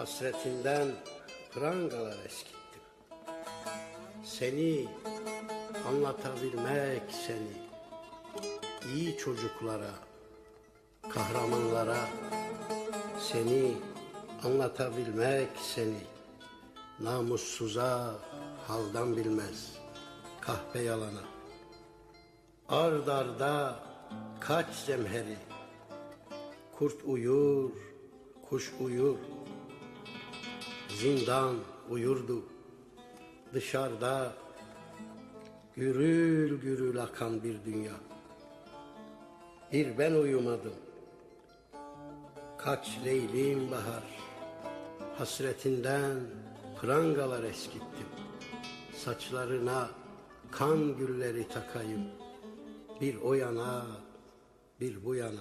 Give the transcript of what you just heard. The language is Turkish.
Hasretinden prangalar eskittim. Seni anlatabilmek seni iyi çocuklara, kahramanlara seni anlatabilmek seni namussuza haldan bilmez kahpe yalana ard arda kaç zemheri kurt uyur kuş uyur zindan uyurdu. Dışarıda gürül gürül akan bir dünya. Bir ben uyumadım. Kaç leylim bahar. Hasretinden prangalar eskittim. Saçlarına kan gülleri takayım. Bir o yana bir bu yana